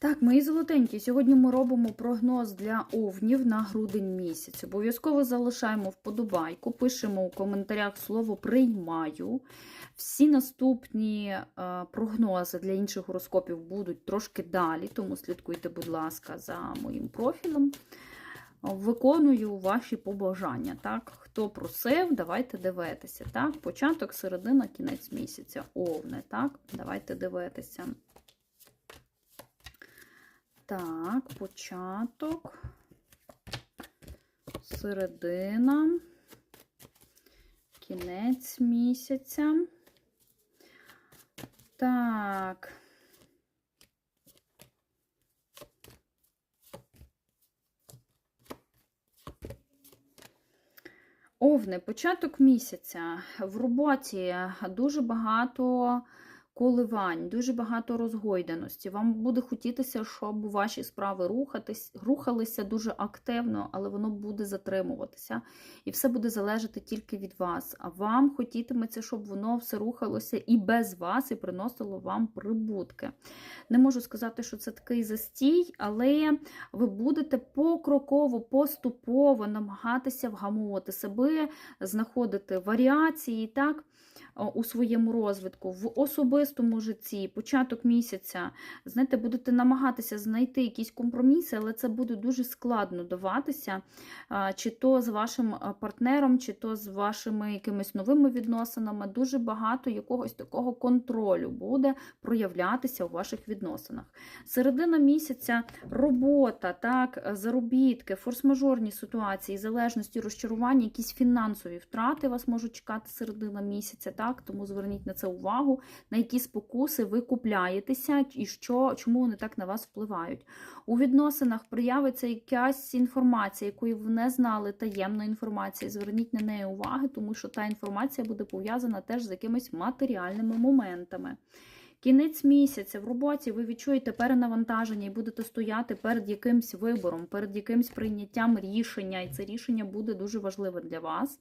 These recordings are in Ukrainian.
Так, мої золотенькі, сьогодні ми робимо прогноз для овнів на грудень місяць. Обов'язково залишаємо вподобайку, пишемо у коментарях слово приймаю. Всі наступні е, прогнози для інших гороскопів будуть трошки далі, тому слідкуйте, будь ласка, за моїм профілем. Виконую ваші побажання. Так? Хто просив, давайте дивитися. Так? Початок, середина, кінець місяця. Овне. Так? Давайте дивитися. Так, початок, середина, кінець місяця. Так. Овни, початок місяця. В роботі дуже багато коливань, дуже багато розгойданості. Вам буде хотітися, щоб ваші справи рухатись, рухалися дуже активно, але воно буде затримуватися. І все буде залежати тільки від вас. А вам хотітиметься, щоб воно все рухалося і без вас, і приносило вам прибутки. Не можу сказати, що це такий застій, але ви будете покроково, поступово намагатися вгамувати себе, знаходити варіації, так? у своєму розвитку, в особистому житті, початок місяця, знаєте, будете намагатися знайти якісь компроміси, але це буде дуже складно даватися, чи то з вашим партнером, чи то з вашими якимись новими відносинами. Дуже багато якогось такого контролю буде проявлятися у ваших відносинах. Середина місяця робота, так, заробітки, форс-мажорні ситуації, залежності, розчарування, якісь фінансові втрати вас можуть чекати середина місяця. так, тому зверніть на це увагу, які спокуси ви купляєтеся і що, чому вони так на вас впливають. У відносинах проявиться якась інформація, якої ви не знали, таємна інформація. Зверніть на неї уваги, тому що та інформація буде пов'язана теж з якимись матеріальними моментами. Кінець місяця в роботі ви відчуєте перенавантаження і будете стояти перед якимсь вибором, перед якимсь прийняттям рішення, і це рішення буде дуже важливе для вас.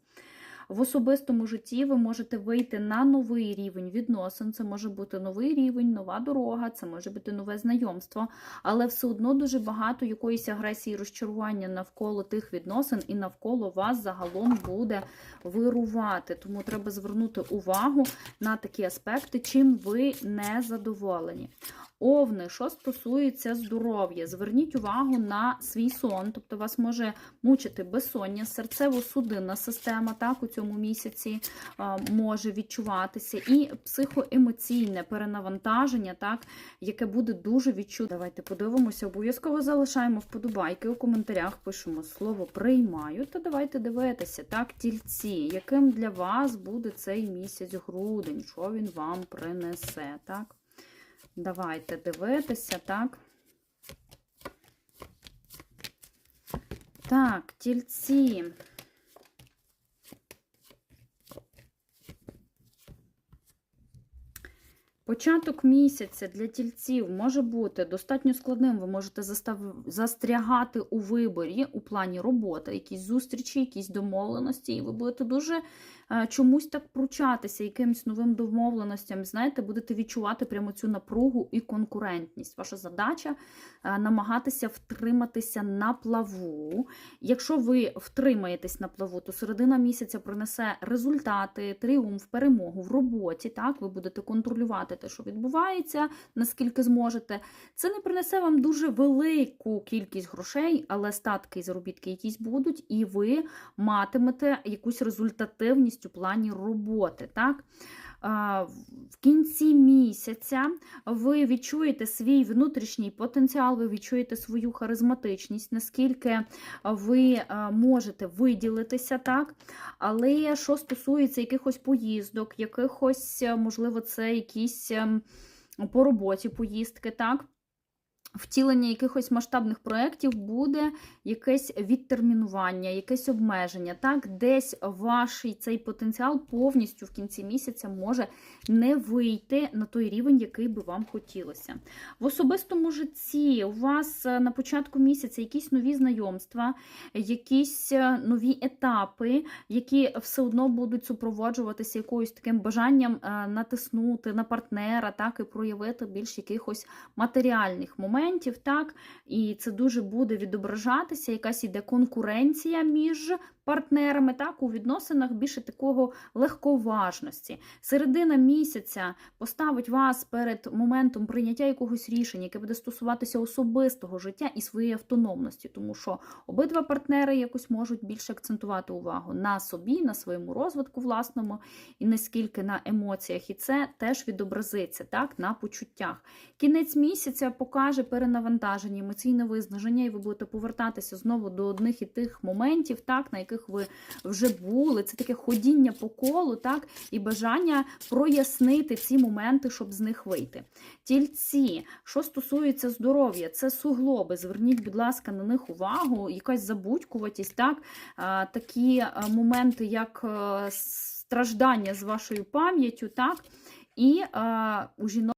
В особистому житті ви можете вийти на новий рівень відносин. Це може бути новий рівень, нова дорога, це може бути нове знайомство, але все одно дуже багато якоїсь агресії, розчарування навколо тих відносин і навколо вас загалом буде вирувати. Тому треба звернути увагу на такі аспекти, чим ви не задоволені. Овни, що стосується здоров'я, зверніть увагу на свій сон, тобто вас може мучити безсоння, серцево-судинна система так, цьому місяці може відчуватися, і психоемоційне перенавантаження, так, яке буде дуже відчутне. Давайте подивимося, обов'язково залишаємо вподобайки у коментарях, пишемо слово приймаю. Та давайте дивитися, так, тільці, яким для вас буде цей місяць грудень, що він вам принесе. так. Давайте дивитися, так? Так, тільці. Початок місяця для тільців може бути достатньо складним. Ви можете застрягати у виборі у плані роботи, якісь зустрічі, якісь домовленості, і ви будете дуже чомусь так пручатися якимось новим домовленостям, знаєте, будете відчувати прямо цю напругу і конкурентність. Ваша задача е, намагатися втриматися на плаву. Якщо ви втримаєтесь на плаву, то середина місяця принесе результати, тріумф, перемогу в роботі. Так, ви будете контролювати те, що відбувається, наскільки зможете. Це не принесе вам дуже велику кількість грошей, але статки і заробітки якісь будуть, і ви матимете якусь результативність у плані роботи. Так? В кінці місяця ви відчуєте свій внутрішній потенціал, ви відчуєте свою харизматичність, наскільки ви можете виділитися, так? Але що стосується якихось поїздок, якихось, можливо, це якісь ем, по роботі поїздки, так? Втілення якихось масштабних проєктів буде якесь відтермінування, якесь обмеження. Так, десь ваш цей потенціал повністю в кінці місяця може не вийти на той рівень, який би вам хотілося. В особистому житті у вас е, на початку місяця якісь нові знайомства, якісь е, нові етапи, які все одно будуть супроводжуватися якоюсь таким бажанням е, натиснути на партнера, так і проявити більш якихось матеріальних моментів моментів, так, і це дуже буде відображатися, якась іде конкуренція між партнерами, так, у відносинах більше такого легковажності. Середина місяця поставить вас перед моментом прийняття якогось рішення, яке буде стосуватися особистого життя і своєї автономності, тому що обидва партнери якось можуть більше акцентувати увагу на собі, на своєму розвитку власному, і не скільки на емоціях. І це теж відобразиться так, на почуттях. Кінець місяця покаже перенавантаження, емоційне виснаження, і ви будете повертатися знову до одних і тих моментів, так, на яких ви вже були. Це таке ходіння по колу, так, і бажання прояснити ці моменти, щоб з них вийти. Тільці, що стосується здоров'я, це суглоби. Зверніть, будь ласка, на них увагу, якась забудькуватість, так, такі моменти, як е, страждання з вашою пам'яттю, так, і у жінок.